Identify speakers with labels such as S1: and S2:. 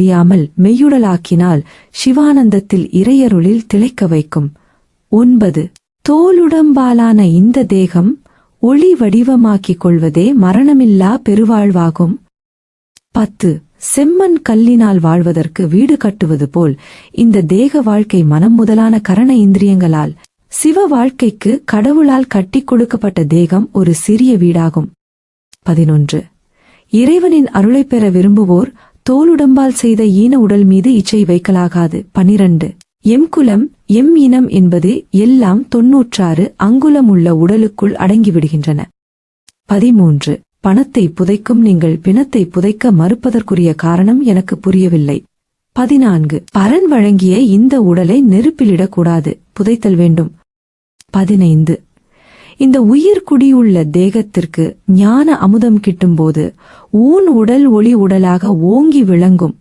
S1: அறியாமல் மெய்யுடலாக்கினால் சிவானந்தத்தில் இறையருளில் திளைக்க வைக்கும். ஒன்பது. தோலுடம்பாலான இந்த தேகம் ஒளி வடிவமாக்கிக் கொள்வதே மரணமில்லா பெருவாழ்வாகும். பத்து. செம்மண் கல்லினால் வாழ்வதற்கு வீடு கட்டுவது போல் இந்த தேக வாழ்க்கை மனம் முதலான கரண இந்திரியங்களால் சிவ வாழ்க்கைக்கு கடவுளால் கட்டிக் கொடுக்கப்பட்ட தேகம் ஒரு சிறிய வீடாகும். பதினொன்று. இறைவனின் அருளை பெற விரும்புவோர் தோலுடம்பால் செய்த ஈன உடல் மீது இச்சை வைக்கலாகாது. பனிரண்டு. எம் குலம் எம் இனம் என்பது எல்லாம் தொன்னூற்றாறு அங்குலம் உள்ள உடலுக்குள் அடங்கிவிடுகின்றன. பதிமூன்று. பணத்தை புதைக்கும் நீங்கள் பிணத்தை புதைக்க மறுப்பதற்குரிய காரணம் எனக்கு புரியவில்லை. பதினான்கு. பரன் வழங்கிய இந்த உடலை நெருப்பிலிடக்கூடாது புதைத்தல் வேண்டும். பதினைந்து. இந்த உயிர் குடியுள்ள தேகத்திற்கு ஞான அமுதம் கிட்டும்போது ஊன் உடல் ஒளி உடலாக ஓங்கி விளங்கும்.